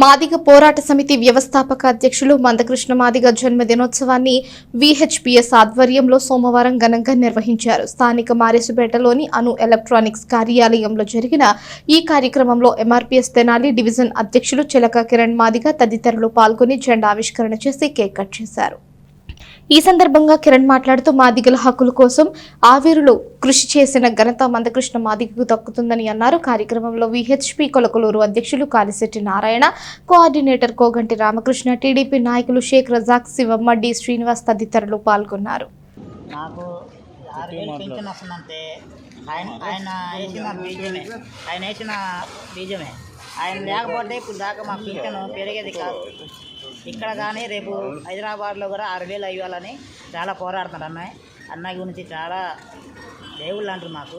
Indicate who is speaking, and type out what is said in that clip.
Speaker 1: మాదిగ పోరాట సమితి వ్యవస్థాపక అధ్యక్షులు మందకృష్ణ మాదిగ జన్మదినోత్సవాన్ని విహెచ్పిఎస్ ఆధ్వర్యంలో సోమవారం ఘనంగా నిర్వహించారు. స్థానిక మారేసుపేటలోని అను ఎలక్ట్రానిక్స్ కార్యాలయంలో జరిగిన ఈ కార్యక్రమంలో ఎంఆర్పీఎస్ తెనాలి డివిజన్ అధ్యక్షులు చిలక కిరణ్ మాదిగ తదితరులు పాల్గొని జెండా ఆవిష్కరణ చేసి కేక్ కట్ చేశారు. ఈ సందర్భంగా కిరణ్ మాట్లాడుతూ మాదిగల హక్కుల కోసం ఆవేరులో కృషి చేసిన ఘనత మందకృష్ణ మాదిగకు దక్కుతుందని అన్నారు. కార్యక్రమంలో విహెచ్పి కొలకలూరు అధ్యక్షులు కాలిశెట్టి నారాయణ కోఆర్డినేటర్ కోగంటి రామకృష్ణ టీడీపీ నాయకులు షేక్ రజాక్ శివమ్మ డి శ్రీనివాస్ తదితరులు పాల్గొన్నారు.
Speaker 2: నాకు ఆయన ఆయన వేసిన బీజమే. ఆయన వేసిన బీజమే. ఆయన లేకపోతే ఇప్పుడు దాకా మా పింఛను పెరిగేది కాదు. ఇక్కడ కానీ రేపు హైదరాబాద్లో కూడా ఆరు వేలు అయ్యాలని చాలా పోరాడుతున్నారు అన్నయ్య. అన్నయ్య గురించి చాలా దేవుళ్ళు అంటారు మాకు.